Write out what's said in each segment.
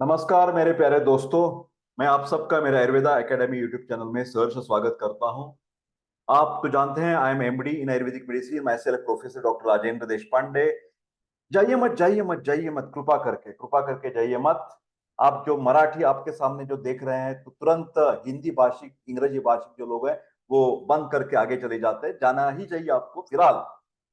नमस्कार मेरे प्यारे दोस्तों, मैं आप सबका मेरा आयुर्वेदा एकेडमी यूट्यूब चैनल में सहर्ष स्वागत करता हूँ। आप तो जानते हैं I am MD in ayurvedic medicine myself professor doctor Rajendra Deshpande जाइए मत जाइए मत जाइए मत, कृपा करके कृपा करके जाइए मत। आप जो मराठी आपके सामने जो देख रहे हैं तो तुरंत हिंदी भाषिक, इंग्रेजी भाषिक जो लोग हैं, वो बंद करके आगे चले जाते हैं। जाना ही चाहिए आपको। फ़िलहाल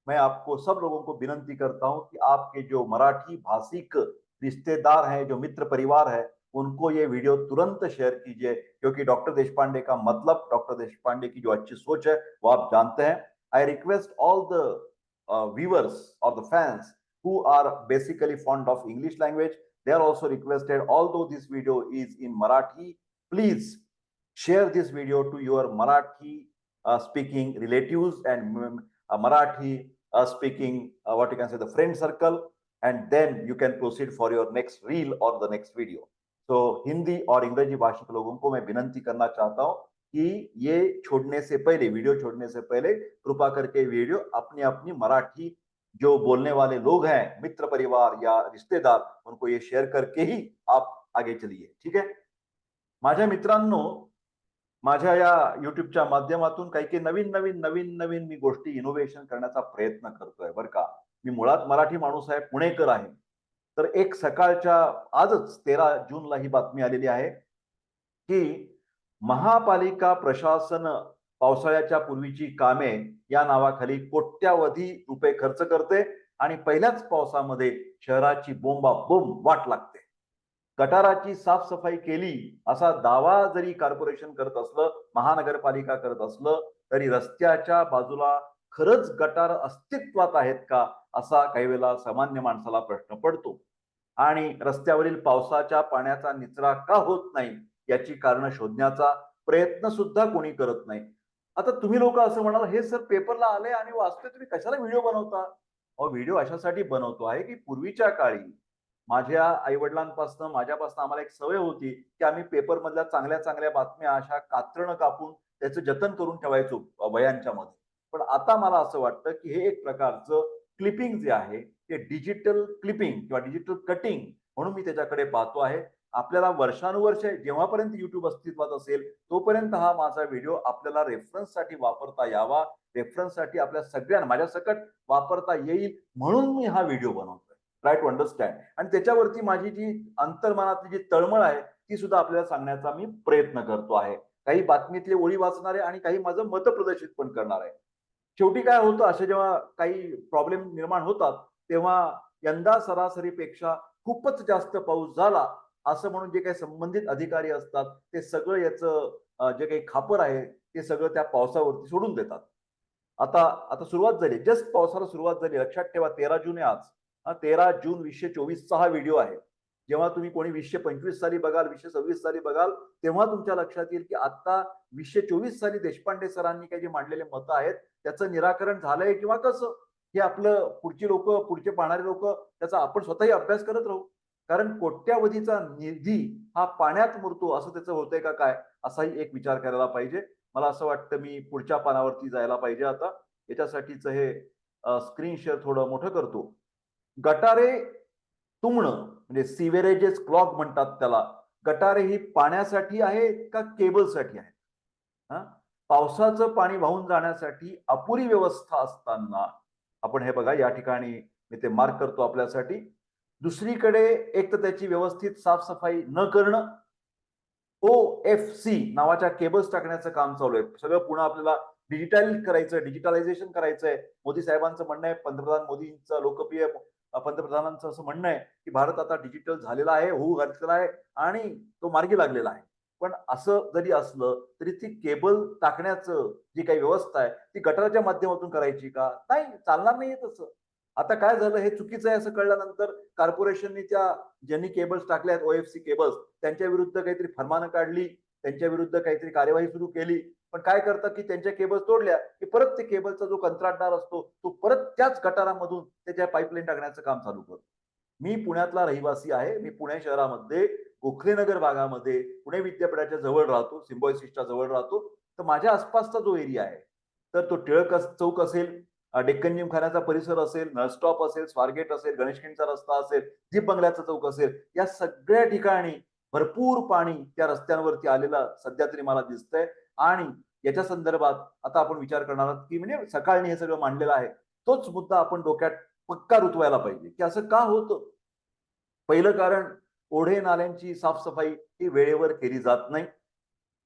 मैं आपको सब लोगों को विनंती करता हूँ कि आपके जो मराठी भाषिक रिश्तेदार हैं, जो मित्र परिवार है, उनको ये वीडियो तुरंत शेयर कीजिए, क्योंकि डॉक्टर देशपांडे का मतलब डॉक्टर देशपांडे की जो अच्छी सोच है, वो आप जानते हैं। I request all the viewers और the fans who are basically fond of English language they are also requested all though this video is in Marathi please share this video to your Marathi speaking relative and Marathi speaking what you can say friend circle and then you can proceed for your next reel or the next video. तो हिंदी और अंग्रेज़ी भाषिक लोगों को मैं विनंती करना चाहता हूँ कि ये छोड़ने से पहले वीडियो छोड़ने से पहले कृपा करके वीडियो अपनी अपनी मराठी जो बोलने वाले लोग हैं, मित्र परिवार या रिश्तेदार, उनको ये शेअर करके ही आप आगे चलिए, ठीक आहे माझ्या मित्रांनो, माझ्या या युट्यूबच्या माध्यमातून काही काही नवीन नवीन नवीन नवीन मी गोष्टी इनोव्हेशन करण्याचा प्रयत्न करतोय, बरं का मी मुळात मराठी माणूस आहे पुणेकर आहे. तर एक सकाळच्या आजच तेरा जूनला ही बातमी आलेली आहे की महापालिका प्रशासन पावसाळ्याच्या पूर्वीची कामे या नावाखाली कोट्यावधी रुपये खर्च करते आणि पहिल्याच पावसामध्ये शहराची बोंबा बोंब वाट लागते. गटाराची साफसफाई केली असा दावा जरी कॉर्पोरेशन करत असलं महानगरपालिका करत असलं तरी रस्त्याच्या बाजूला खरंच गटार अस्तित्वात आहेत का असा काही वेळेला सामान्य माणसाला प्रश्न पडतो. आणि रस्त्यावरील पावसाच्या पाण्याचा निचरा का होत नाही याची कारण शोधण्याचा प्रयत्न सुद्धा कोणी करत नाही. आता तुम्ही लोक असं म्हणाल हे सर पेपरला आले आणि वाचतोय तुम्ही कशाला व्हिडिओ बनवता? अहो व्हिडिओ अशासाठी बनवतो आहे की पूर्वीच्या काळी माझ्या आई वडिलांपासून माझ्यापासून आम्हाला एक सवय होती की आम्ही पेपर मधल्या चांगल्या चांगल्या बातम्या अशा कात्रणं कापून त्याचं जतन करून ठेवायचो वयांच्या मध्ये. पण आता मला असं वाटतं की हे एक प्रकारचं क्लिपिंग जे आहे ते डिजिटल क्लिपिंग किंवा डिजिटल कटिंग म्हणून मी त्याच्याकडे पाहतो आहे. आपल्याला वर्षानुवर्ष जेव्हापर्यंत युट्यूब अस्तित्वात असेल तोपर्यंत हा माझा व्हिडिओ आपल्याला रेफरन्ससाठी वापरता यावा रेफरन्ससाठी आपल्या सगळ्यांना माझ्या सकट वापरता येईल म्हणून मी हा व्हिडिओ बनवतोय. ट्राय टू अंडरस्टँड आणि त्याच्यावरती माझी जी अंतर्मनातली जी तळमळ आहे ती सुद्धा आपल्याला सांगण्याचा मी प्रयत्न करतो आहे. काही बातमीतले ओळी वाचणार आहे आणि काही माझं मत प्रदर्शित पण करणार. आहे शेवटी काय होतं असे जेव्हा काही प्रॉब्लेम निर्माण होतात तेव्हा यंदा सरासरीपेक्षा खूपच जास्त पाऊस झाला असं म्हणून जे काही संबंधित अधिकारी असतात ते सगळं याचं जे काही खापर आहे ते सगळं त्या पावसावरती सोडून देतात. आता आता सुरुवात झाली जस्ट पावसाला सुरुवात झाली लक्षात ठेवा तेरा जून आहे आज. तेरा जून वीसशे चोवीसचा हा व्हिडिओ आहे. जेव्हा तुम्ही कोणी वीसशे पंचवीस साली बघाल वीसशे सव्वीस साली बघाल तेव्हा तुमच्या लक्षात येईल की आता वीसशे चोवीस साली देशपांडे सरांनी काही जे मांडलेले मतं आहेत त्याचं निराकरण झालंय किंवा कसं? हे आपलं पुढची लोक पुढचे पाहणारे लोक त्याचा आपण स्वतःही अभ्यास करत राहू. कारण कोट्यावधीचा निधी हा पाण्यात मुरतो असं त्याचं होतंय का काय? असाही एक विचार करायला पाहिजे. मला असं वाटतं मी पुढच्या पानावरती जायला पाहिजे आता. याच्यासाठीच हे स्क्रीन शेअर थोडं मोठं करतो. गटारे तुंबणं म्हणजे सिवेरेजेस क्लॉग म्हणतात त्याला. गटारे ही पाण्यासाठी आहे का केबलसाठी आहे? हा? पावसाचं पाणी वाहून जाण्यासाठी अपुरी व्यवस्था असताना आपण हे बघा या ठिकाणी मी ते मार्क करतो आपल्यासाठी. दुसरीकडे एक तर त्याची व्यवस्थित साफसफाई न करणं. ओ एफ सी नावाच्या केबल्स टाकण्याचं काम चालू आहे. सगळं पुन्हा आपल्याला डिजिटल करायचं डिजिटलायझेशन करायचंय. मोदी साहेबांचं म्हणणं आहे पंतप्रधान मोदींचं लोकप्रिय पंतप्रधानांचं असं म्हणणं आहे की भारत आता डिजिटल झालेला आहे होऊ घातलेला आहे आणि तो मार्गी लागलेला आहे. पण असं जरी असलं तरी ती केबल टाकण्याचं जी काही व्यवस्था आहे ती गटाराच्या माध्यमातून करायची का? नाही चालणार नाहीये तसं. आता काय झालं हे चुकीचं आहे असं कळल्यानंतर कॉर्पोरेशननी त्या ज्यांनी केबल्स टाकल्या आहेत ओएफसी केबल्स त्यांच्या विरुद्ध काहीतरी फरमानं काढली त्यांच्या विरुद्ध काहीतरी कार्यवाही सुरू केली पण काय करतं की त्यांच्या केबल्स तोडल्या की परत ते केबलचा जो कंत्राटदार असतो तो परत त्याच गटारामधून त्याच्या पाईपलाईन टाकण्याचं काम चालू करतो. मी पुण्यातला रहिवासी आहे. मी पुणे शहरामध्ये गोखलेनगर भागामध्ये पुणे विद्यापीठाच्या जवळ राहतो सिम्बॉयसिसच्या जवळ राहतो. तर माझ्या आसपासचा जो एरिया आहे तर तो टिळक चौक असेल डेक्कन जिमखान्याचा परिसर असेल नळस्टॉप असेल स्वारगेट असेल गणेशखिंडचा रस्ता असेल जीप बंगल्याचा चौक असेल या सगळ्या ठिकाणी भरपूर पाणी त्या रस्त्यांवरती आलेला सध्या तरी मला दिसतंय. आणि याच्या संदर्भात आता आपण विचार करणार आहोत की म्हणजे सकाळने हे सगळं मांडलेलं आहे तोच मुद्दा आपण डोक्यात पक्का रुतवायला पाहिजे की असं का होतं? पहिलं कारण ओढे नाल्यांची साफसफाई ही वेळेवर केली जात नाही.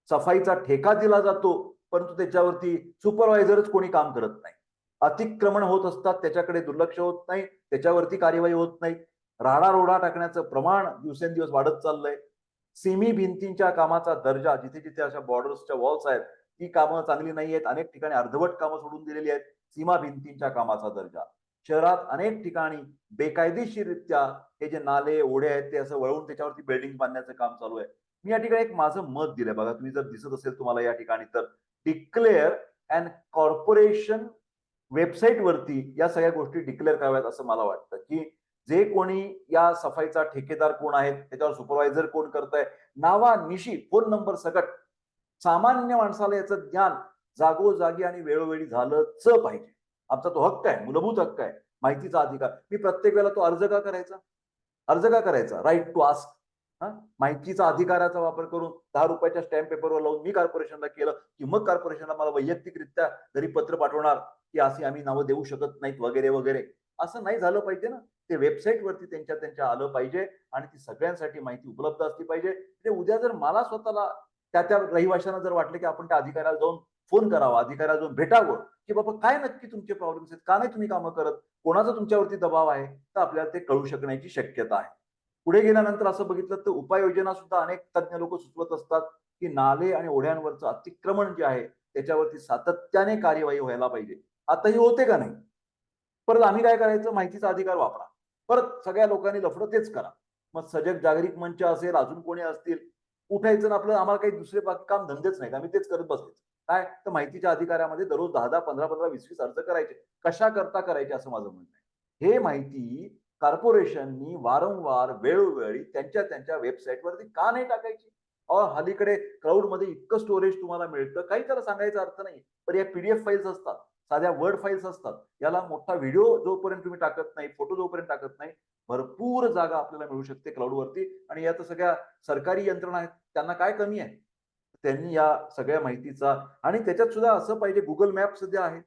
सफाईचा ठेका दिला जातो परंतु त्याच्यावरती सुपरवायझरच कोणी काम करत नाही. अतिक्रमण होत असतात त्याच्याकडे दुर्लक्ष होत नाही त्याच्यावरती कार्यवाही होत नाही. राडारोडा टाकण्याचं प्रमाण दिवसेंदिवस वाढत चाललंय. सिमी भिंतींच्या कामाचा दर्जा जिथे जिथे अशा बॉर्डर्सच्या वॉल्स आहेत ती कामं चांगली नाही आहेत. अनेक ठिकाणी अर्धवट कामं सोडून दिलेली आहेत. सीमा भिंतींच्या कामाचा दर्जा. शहरात अनेक ठिकाणी बेकायदेशीररित्या हे जे नाले ओढे आहेत ते असं वळवून त्याच्यावरती बिल्डिंग बांधण्याचं काम चालू आहे. मी या ठिकाणी एक माझं मत दिलंय. बघा तुम्ही जर दिसत असेल तुम्हाला या ठिकाणी तर डिक्लेअर अँड कॉर्पोरेशन वेबसाईट वरती या सगळ्या गोष्टी डिक्लेअर कराव्यात असं मला वाटतं. की जे कोणी या सफाईचा ठेकेदार कोण आहेत त्याच्यावर सुपरवायझर कोण करत आहे नावा निशी फोन नंबर सकट सामान्य माणसाला याचं ज्ञान जागोजागी आणि वेळोवेळी झालंच पाहिजे. आमचा तो हक्क आहे मूलभूत हक्क आहे माहितीचा अधिकार. मी प्रत्येक वेळेला तो अर्ज का करायचा? अर्ज का करायचा? राईट टू आस्क हा? माहितीचा अधिकाराचा वापर करून दहा रुपयाच्या स्टॅम्प पेपरवर लावून मी कॉर्पोरेशनला केलं की मग कॉर्पोरेशनला मला वैयक्तिकरित्या घरी पत्र पाठवणार की अशी आम्ही नावं देऊ शकत नाहीत वगैरे वगैरे. असं नाही झालं पाहिजे ना. ते वेबसाईट वरती त्यांच्या त्यांच्या आलं पाहिजे आणि ती सगळ्यांसाठी माहिती उपलब्ध असली पाहिजे. ते उद्या जर मला स्वतःला त्या त्या रहिवाशांना जर वाटलं की आपण त्या अधिकाऱ्याला जाऊन फोन करावा अधिकाऱ्याला जाऊन भेटावं की बाबा काय नक्की तुमचे प्रॉब्लेम्स आहेत का नाही तुम्ही कामं करत कोणाचा तुमच्यावरती दबाव आहे तर आपल्याला ते कळू शकण्याची शक्यता आहे. पुढे गेल्यानंतर असं बघितलं तर उपाययोजना सुद्धा अनेक तज्ज्ञ लोक सुचवत असतात की नाले आणि ओढ्यांवरचं अतिक्रमण जे आहे त्याच्यावरती सातत्याने कार्यवाही व्हायला पाहिजे. आता ही होते का नाही? परत आम्ही काय करायचं? माहितीचा अधिकार वापरा. परत सगळ्या लोकांनी लफडं तेच करा. मग सजग जागरिक मंच असेल अजून कोणी असतील उठायचं ना आपलं आम्हाला काही दुसरे काम धंदेच नाही आम्ही तेच करत बसले काय? तर माहितीच्या अधिकारामध्ये दररोज दहा दहा पंधरा पंधरा वीस वीस अर्ज करायचे. कशा करता करायचे असं माझं म्हणणं आहे. हे माहिती कॉर्पोरेशननी वारंवार वेळोवेळी त्यांच्या त्यांच्या वेबसाईटवरती का नाही टाकायची? अहो हल्लीकडे मध्ये इतकं स्टोरेज तुम्हाला मिळतं. काही त्याला सांगायचा अर्थ नाही पण या पीडीएफ फाईल्स असतात. साध्या वर्ड फाईल्स असतात. याला मोठा व्हिडिओ जोपर्यंत तुम्ही टाकत नाही फोटो जोपर्यंत टाकत नाही भरपूर जागा आपल्याला मिळू शकते क्लाउडवरती आणि या तर सगळ्या सरकारी यंत्रणा आहेत त्यांना काय कमी आहे? त्यांनी या सगळ्या माहितीचा आणि त्याच्यात सुद्धा असं पाहिजे गुगल मॅप सध्या आहे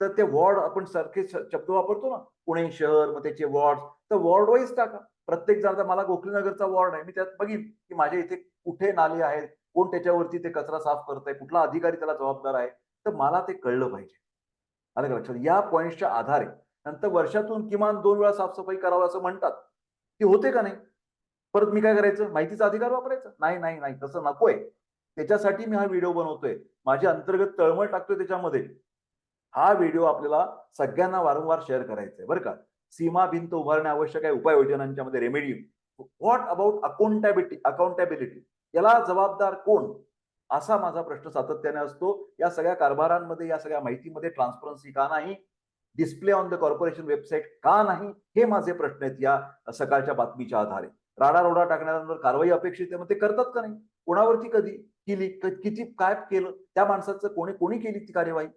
तर ते वॉर्ड आपण सारखे शब्द वापरतो ना पुणे शहर मग त्याचे वॉर्ड तर वॉर्ड वाईज टाका. प्रत्येक जण आता मला गोखलीनगरचा वॉर्ड आहे मी त्यात बघीन की माझ्या इथे कुठे नाले आहेत कोण त्याच्यावरती ते कचरा साफ करत आहे कुठला अधिकारी त्याला जबाबदार आहे तर मला ते कळलं पाहिजे. आलं का लक्षात? या पॉईंटच्या आधारे. नंतर वर्षातून किमान दोन वेळा साफसफाई करावं असं म्हणतात. ती होते का नाही? परत मी काय करायचं? माहितीचा अधिकार वापरायचा? नाही नाही नाही. तसं नकोय. त्याच्यासाठी मी हा व्हिडिओ बनवतोय. माझी अंतर्गत तळमळ टाकतोय त्याच्यामध्ये. हा व्हिडिओ आपल्याला सगळ्यांना वारंवार शेअर करायचा आहे. बरं का? सीमा भिंत उभारणे आवश्यक आहे. उपाययोजनांच्या मध्ये remedy what about accountability accountability याला जबाबदार कोण? असा माझा प्रश्न सातत्याने असतो. या सगळ्या कारभारांमध्ये या सगळ्या माहितीमध्ये ट्रान्सपरन्सी का नाही? Display on the corporation website का नाही? हे माझे प्रश्न आहेत या सकाळच्या बातमीच्या आधारे. राडारोडा टाकणाऱ्यांवर कारवाई अपेक्षित आहे मग ते करतात का नाही? कोणावरती कधी? केली किती काय केलं? त्या माणसाचं कोणी कोणी केली ती कार्यवाही?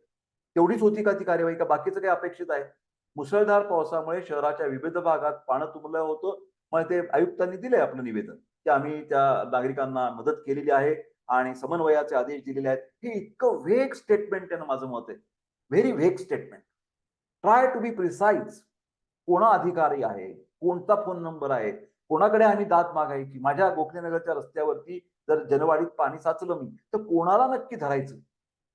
तेवढीच होती का ती कार्यवाही? का बाकीचं काही अपेक्षित आहे? मुसळधार पावसामुळे शहराच्या विविध भागात पाणी तुंबलं होतं. मग ते आयुक्तांनी दिलंय आपलं निवेदन. की आम्ही त्या नागरिकांना मदत केलेली आहे. आणि समन्वयाचे आदेश दिलेले आहेत. हे इतकं वेग स्टेटमेंट आहे ना माझं मत आहे. Very vague statement try to be precise कोणा अधिकारी आहे? कोणता फोन नंबर आहे? कोणाकडे आम्ही दाद मागायची? माझ्या गोखलेनगरच्या रस्त्यावरती जर जनवाडीत पाणी साचलं मी तर कोणाला नक्की धरायचं?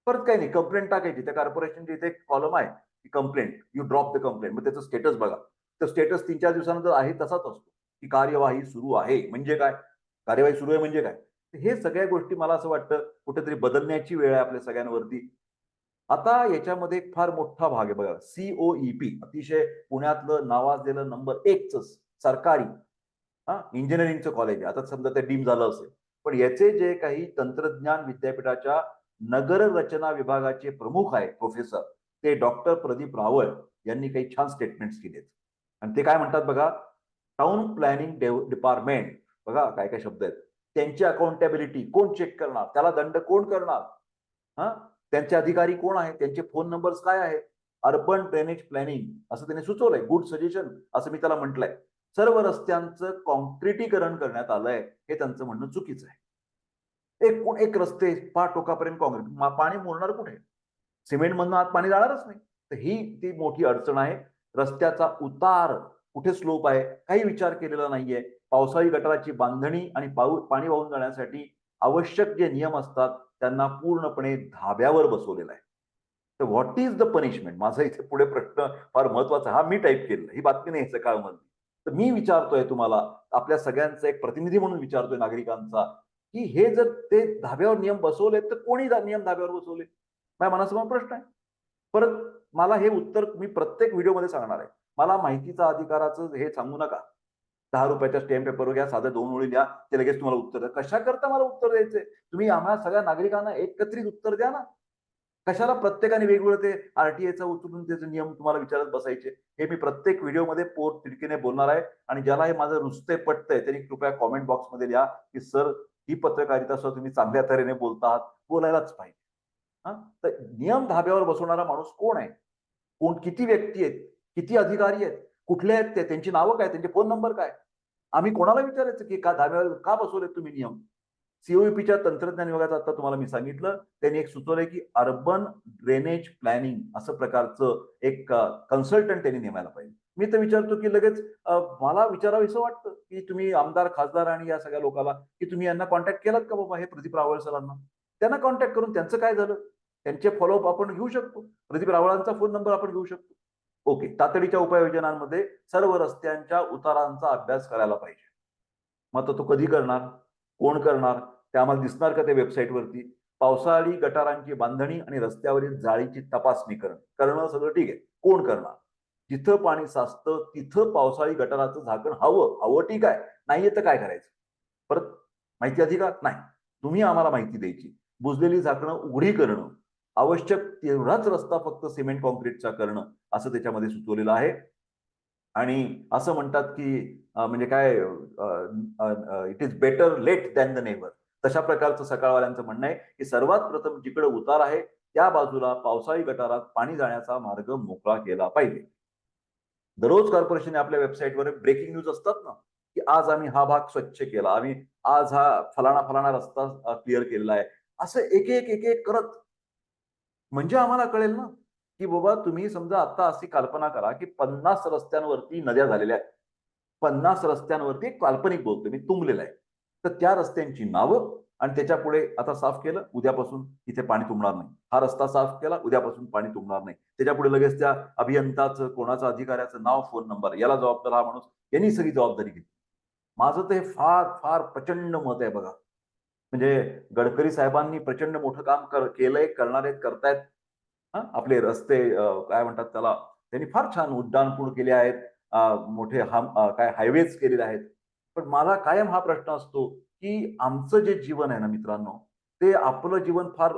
परत काही नाही. कंप्लेंट टाकायची. त्या कॉर्पोरेशनची इथे एक कॉलम आहे. की complaint you drop the complaint मग त्याचं स्टेटस बघा. तर स्टेटस तीन चार दिवसानंतर आहे तसाच असतो. की कार्यवाही सुरू आहे. म्हणजे काय? कार्यवाही सुरू आहे म्हणजे काय? हे सगळ्या गोष्टी मला असं वाटतं कुठेतरी बदलण्याची वेळ आहे आपल्या सगळ्यांवरती. आता याच्यामध्ये एक फार मोठा भाग आहे बघा. सीओईपी अतिशय पुण्यातलं नावाजलेलं नंबर एकच सरकारी हा इंजिनिअरिंगचं कॉलेज आहे. आता समजा ते डीम झालं असेल. पण याचे जे काही तंत्रज्ञान विद्यापीठाच्या नगर रचना विभागाचे प्रमुख आहे प्रोफेसर ते डॉक्टर प्रदीप रावळ यांनी काही छान स्टेटमेंट्स केलेत. आणि ते काय म्हणतात बघा? टाउन प्लॅनिंग डिपार्टमेंट बघा काय काय शब्द आहेत. त्यांची अकाउंटेबिलिटी कोण चेक करणार? त्याला दंड कोण करणार? हा? त्यांचे अधिकारी कोण आहेत? त्यांचे फोन नंबर्स काय आहेत? अर्बन ड्रेनेज प्लॅनिंग असं त्यांनी सुचवलंय. गुड सजेशन असं मी त्याला म्हटलंय. सर्व रस्त्यांचं कॉन्क्रिटीकरण करण्यात आलंय हे त्यांचं म्हणणं चुकीचं आहे. एक कोण एक रस्ते पा टोकापर्यंत कॉन्क्रीट पाणी मोडणार कुठे? सिमेंट मधनं आत पाणी जाणारच नाही. तर ही ती मोठी अडचण आहे. रस्त्याचा उतार कुठे स्लोप आहे? काही विचार केलेला नाहीये. पावसाळी गटाराची बांधणी आणि पाऊ पाणी वाहून जाण्यासाठी आवश्यक जे नियम असतात त्यांना पूर्णपणे धाब्यावर बसवलेला आहे. तर व्हॉट इज द पनिशमेंट माझा इथे पुढे प्रश्न फार महत्त्वाचा हा मी टाईप केलेला ही बातमी नाही सकाळमधली तर मी विचारतोय तुम्हाला आपल्या सगळ्यांचा एक प्रतिनिधी म्हणून विचारतोय नागरिकांचा की हे जर ते धाब्यावर नियम बसवले तर कोणी नियम धाब्यावर बसवले? माझ्या मनासमोर प्रश्न आहे. परत मला हे उत्तर मी प्रत्येक व्हिडिओमध्ये सांगणार आहे. मला माहितीचा अधिकाराचं हे सांगू नका. दहा रुपयाच्या स्टॅम्प पेपरवर घ्या साधं दोन ओळी द्या ते लगेच तुम्हाला उत्तर द्या. कशा करता मला उत्तर द्यायचंय तुम्ही आम्हाला सगळ्या नागरिकांना एकत्रित उत्तर द्या ना. कशाला प्रत्येकाने वेगवेगळं ते आरटीएचा उचलून त्याचे नियम तुम्हाला विचारत बसायचे? हे मी प्रत्येक व्हिडिओमध्ये पोट तिडकीने बोलणार आहे आणि ज्याला हे माझं रुचते पटतंय त्यांनी कृपया कॉमेंट बॉक्समध्ये लिहा की सर ही पत्रकारिता सुद्धा तुम्ही चांगल्या तऱ्हेने बोलता आहात बोलायलाच पाहिजे. हा? तर नियम धाब्यावर बसवणारा माणूस कोण आहे? कोण किती व्यक्ती आहेत? किती अधिकारी आहेत? कुठले आहेत ते? त्यांची नावं काय? त्यांचे फोन नंबर काय? आम्ही कोणाला विचारायचं की का धाब्यावर का बसवलेत तुम्ही नियम? सीओईपीच्या तंत्रज्ञान विभागाचं आता तुम्हाला मी सांगितलं. त्यांनी एक सुचवलंय की अर्बन ड्रेनेज प्लॅनिंग असं प्रकारचं एक कन्सल्टंट त्यांनी नेमायला पाहिजे. मी तर विचारतो की लगेच मला मला विचारावंसं वाटतं की तुम्ही आमदार खासदार आणि या सगळ्या लोकांना की तुम्ही यांना कॉन्टॅक्ट केलात का बाबा हे प्रदीप रावळ सरांना? त्यांना कॉन्टॅक्ट करून त्यांचं काय झालं? त्यांचे फॉलोअप आपण घेऊ शकतो. प्रदीप रावळांचा फोन नंबर आपण घेऊ शकतो. ओके. तातडीच्या उपाययोजनांमध्ये सर्व रस्त्यांच्या उतारांचा अभ्यास करायला पाहिजे. मग तो तो कधी करणार? कोण करणार? ते आम्हाला दिसणार का त्या वेबसाईटवरती? पावसाळी गटारांची बांधणी आणि रस्त्यावरील जाळीची तपासणी करणं. करणं सगळं ठीक आहे. कोण करणार? जिथं पाणी साचतं तिथं पावसाळी गटाराचं झाकण हवं. हवं ठीक आहे. नाहीये तर काय करायचं? परत माहिती अधिकार? नाही. तुम्ही आम्हाला माहिती द्यायची. बुजलेली झाकणं उघडी करणं. आवश्यक तेवढाच रस्ता फक्त सिमेंट कॉन्क्रीटचा करणं असं त्याच्यामध्ये सुचवलेलं आहे. आणि असं म्हणतात की म्हणजे काय it is better late than the never तशा प्रकारचं सकाळवाल्यांचं म्हणणं आहे की सर्वात प्रथम जिकडे उतार आहे त्या बाजूला पावसाळी गटारात पाणी जाण्याचा मार्ग मोकळा केला पाहिजे. दररोज कॉर्पोरेशनने आपल्या वेबसाईटवर ब्रेकिंग न्यूज असतात ना की आज आम्ही हा भाग स्वच्छ केला आम्ही आज हा फलाना फलाना रस्ता क्लिअर केलेला आहे. असं एक एक एक एक करत म्हणजे आम्हाला कळेल ना की बाबा तुम्ही समजा आता अशी कल्पना करा की पन्नास रस्त्यांवरती नद्या झालेल्या आहेत. पन्नास रस्त्यांवरती एक काल्पनिक बोलतो मी तुंबलेला आहे. तर त्या रस्त्यांची नावं आणि त्याच्या पुढे आता साफ केलं उद्यापासून इथे पाणी तुंबणार नाही. हा रस्ता साफ केला उद्यापासून पाणी तुंबणार नाही. त्याच्या पुढे लगेच त्या अभियंताचं कोणाचं अधिकाऱ्याचं नाव फोन नंबर याला जबाबदार हा माणूस यांनी सगळी जबाबदारी घेतली. माझं ते फार फार प्रचंड मत आहे बघा. म्हणजे गडकरी साहेबांनी प्रचंड मोठं काम कर केलंय करणार आहेत करतायत. हा आपले रस्ते काय म्हणतात त्याला त्यांनी फार छान उड्डाणपूर्ण केले आहेत. मोठे हम काय हायवेज केलेले आहेत. पण मला कायम हा प्रश्न असतो की आमचं जे जीवन आहे ना मित्रांनो ते आपलं जीवन फार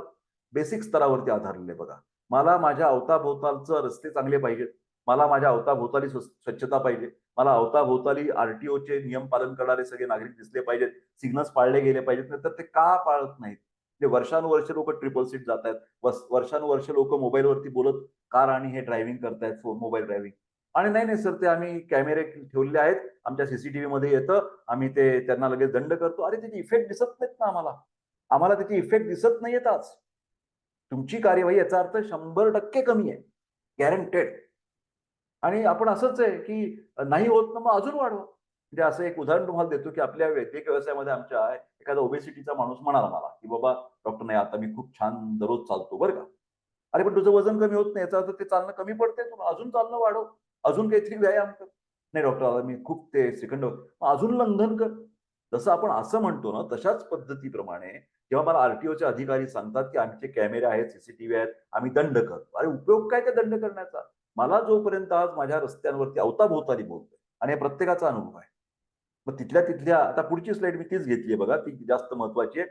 बेसिक स्तरावरती आधारलेलं आहे बघा. मला माझ्या अवताभोवतालचं रस्ते चांगले पाहिजेत. मला माझ्या अवताभोवताली स्व- स्वच्छता पाहिजे. मला अवताभोवताली आरटीओचे नियम पालन करणारे सगळे नागरिक दिसले पाहिजेत सिग्नल्स पाळले गेले पाहिजेत नाही तर ते का पाळत नाहीत? ते वर्षानुवर्ष लोक ट्रिपल सीट जात आहेत वर्षानुवर्ष लोक मोबाईलवरती बोलत कार आणि हे ड्रायव्हिंग करतायत मोबाईल ड्रायव्हिंग आणि नाही नाही सर ते आम्ही कॅमेरे ठेवलेले आहेत आमच्या सीसीटीव्ही मध्ये येतं आम्ही ते त्यांना लगेच दंड करतो. अरे त्याची इफेक्ट दिसत नाहीत ना आम्हाला. आम्हाला त्याची इफेक्ट दिसत नाहीयेत आज. तुमची कार्यवाही याचा अर्थ शंभर टक्के कमी आहे. गॅरंटेड आणि आपण असंच आहे की नाही होत ना मग अजून वाढवा. म्हणजे असं एक उदाहरण तुम्हाला देतो की आपल्या वैद्यकीय व्यवसायामध्ये आमच्या एखादा ओबेसिटीचा माणूस म्हणाला मला की बाबा डॉक्टर नाही आता मी खूप छान दररोज चालतो बरं का. अरे पण तुझं वजन कमी होत नाही याचा अर्थ ते चालणं कमी पडते तुला. अजून चालणं वाढव. अजून काहीतरी व्यायाम कर. नाही डॉक्टर आता मी खूप ते सेकंड अजून लंघन कर. जसं आपण असं म्हणतो ना तशाच पद्धतीप्रमाणे जेव्हा मला आरटीओचे अधिकारी सांगतात की आमचे कॅमेरे आहेत सीसीटीव्ही आहेत आम्ही दंड करतो. अरे उपयोग काय त्या दंड करण्याचा? मला जोपर्यंत आज माझ्या रस्त्यांवरती अवताभोवताली बोलतोय आणि प्रत्येकाचा अनुभव आहे. मग तिथल्या तिथल्या आता पुढची स्लाइड मी तीच घेतली बघा ती जास्त महत्वाची आहे.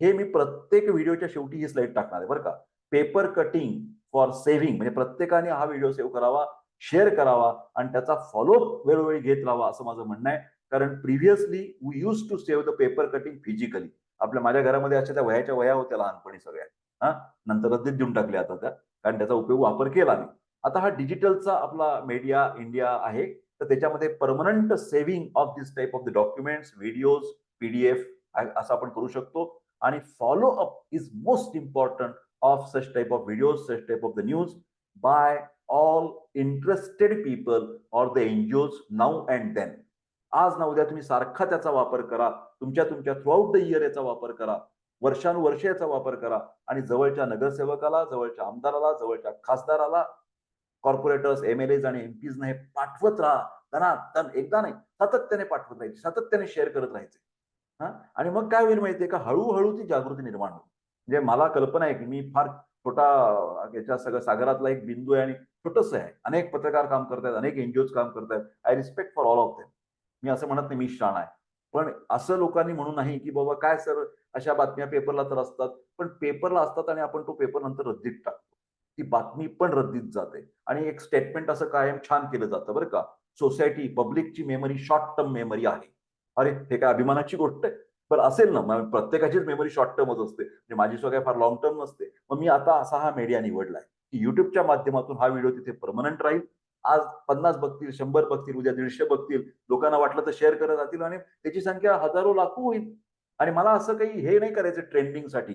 हे मी प्रत्येक व्हिडिओच्या शेवटी ही स्लाइड टाकणार आहे बरं का. पेपर कटिंग फॉर सेव्हिंग म्हणजे प्रत्येकाने हा व्हिडिओ सेव्ह करावा शेअर करावा आणि त्याचा फॉलोअप वेळोवेळी घेत राहावा असं माझं म्हणणं आहे. कारण previously we use to save the paper cutting physically आपल्या माझ्या घरामध्ये अशा त्या वयाच्या वया होत्या लहानपणी सगळ्या. हा? नंतर रद्दीत देऊन टाकल्या आता त्या कारण त्याचा उपयोग वापर केला नाही आता हा डिजिटलचा आपला मीडिया इंडिया आहे तर त्याच्यामध्ये permanent saving of this type of the documents videos PDF असं आपण करू शकतो. आणि follow up is most important of such type of videos such type of the news by all interested people or the NGOs now and then आज ना उद्या तुम्ही सारखा त्याचा वापर करा तुमच्या तुमच्या थ्रूआउट द इयर याचा वापर करा वर्षानुवर्ष याचा वापर करा आणि जवळच्या नगरसेवकाला जवळच्या आमदाराला जवळच्या खासदाराला कॉर्पोरेटर्स एम एल एज आणि एम पीजना हे पाठवत राहा. त्यांना तन एकदा नाही सातत्याने पाठवत राहायचे. सातत्याने शेअर करत राहायचे. हा? आणि मग काय होईल माहितीये का? हळूहळू ती जागृती निर्माण होईल. म्हणजे मला कल्पना आहे की मी फार छोटा याच्या सगळं सागरातला एक बिंदू आहे आणि छोटस आहे. अनेक पत्रकार काम करतायत अनेक एनजीओ काम करतायत. I respect for all of them मी असं म्हणत नाही मी शाण आहे. पण असं लोकांनी म्हणू नाही की बाबा काय सर? अशा बातम्या पेपरला तर असतात. पण पेपरला असतात आणि आपण तो पेपर नंतर रद्दीत टाकतो. ती बातमी पण रद्दीत जाते. आणि एक स्टेटमेंट असं कायम छान केलं जातं बरं का. सोसायटी पब्लिकची मेमरी शॉर्ट टर्म मेमरी आहे. अरे हे काय अभिमानाची गोष्ट आहे? पण असेल ना प्रत्येकाचीच मेमरी शॉर्ट टर्मच असते. म्हणजे माझी सगळ्या फार लॉंग टर्म नसते. मग मी आता असा हा मीडिया निवडलाय की युट्यूबच्या माध्यमातून हा व्हिडिओ तिथे परमनंट राहील. आज पन्नास बघतील शंभर बघतील उद्या दीडशे बघतील. लोकांना वाटलं तर शेअर करत जातील आणि त्याची संख्या हजारो लाखो होईल. आणि मला असं काही हे नाही करायचं ट्रेंडिंगसाठी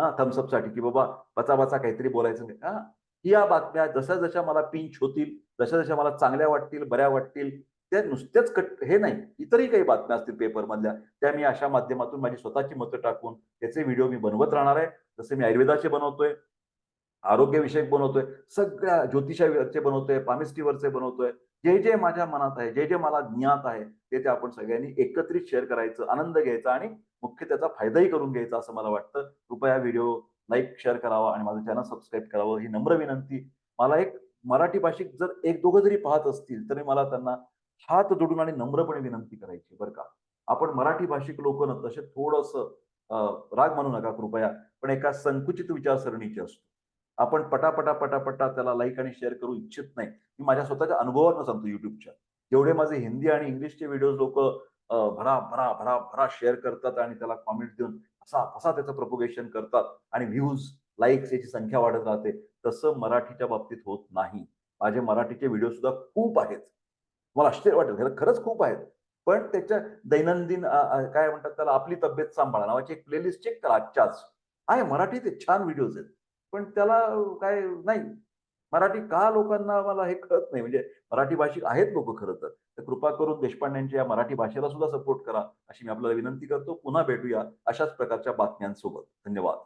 हा थम्सअपसाठी की बाबा बचा बचा काहीतरी बोलायचं नाही. हा या बातम्या जशा जशा मला पिंच होतील जशा जशा मला चांगल्या वाटतील बऱ्या वाटतील त्या नुसत्याच कट हे नाही इतरही काही बातम्या असतील पेपर मधल्या त्या मी अशा माध्यमातून माझी स्वतःची मतं टाकून त्याचे व्हिडिओ मी बनवत राहणार आहे. जसे मी आयुर्वेदाचे बनवतोय आरोग्यविषयक बनवतोय सगळ्या ज्योतिषावरचे बनवतोय पामिस्टीवरचे बनवतोय जे जे माझ्या मनात आहे जे जे मला ज्ञात आहे ते ते आपण सगळ्यांनी एकत्रित शेअर करायचं आनंद घ्यायचा आणि मुख्य त्याचा फायदाही करून घ्यायचा असं मला वाटतं. कृपया व्हिडिओ लाईक शेअर करावा आणि माझं चॅनल सबस्क्राईब करावं ही नम्र विनंती. मला एक मराठी भाषिक जर एक दोघं जरी पाहत असतील तरी मला त्यांना हात जोडून आणि नम्रपणे विनंती करायची बरं का. आपण मराठी भाषिक लोक न तसे थोडस राग मानू नका कृपया पण एका संकुचित विचारसरणीचे असतो. आपण पटापटा पटापटा त्याला लाईक आणि शेअर करू इच्छित नाही. मी माझ्या स्वतःच्या अनुभवानं सांगतो युट्यूबच्या जेवढे माझे हिंदी आणि इंग्लिशचे व्हिडिओ लोक भरा भरा भरा भरा शेअर करतात आणि त्याला कॉमेंट देऊन असा असा त्याचं प्रपोगेशन करतात आणि व्ह्यूज लाईक्स याची संख्या वाढत राहते. तसं मराठीच्या बाबतीत होत नाही. माझे मराठीचे व्हिडिओ सुद्धा खूप आहेत. मला आश्चर्य वाटेल. खरंच खूप आहेत. पण त्याच्या दैनंदिन काय म्हणतात त्याला आपली तब्येत सांभाळा नावाची एक प्लेलिस्ट चेक करा आजच्याच. आहे मराठीत छान व्हिडिओज आहेत. पण त्याला काय नाही. मराठी का लोकांना मला हे कळत नाही? म्हणजे मराठी भाषिक आहेत लोक खरं तर. कृपा करून देशपांड्यांच्या या मराठी भाषेला सुद्धा सपोर्ट करा अशी मी आपल्याला विनंती करतो. पुन्हा भेटूया अशाच प्रकारच्या बातम्यांसोबत. धन्यवाद.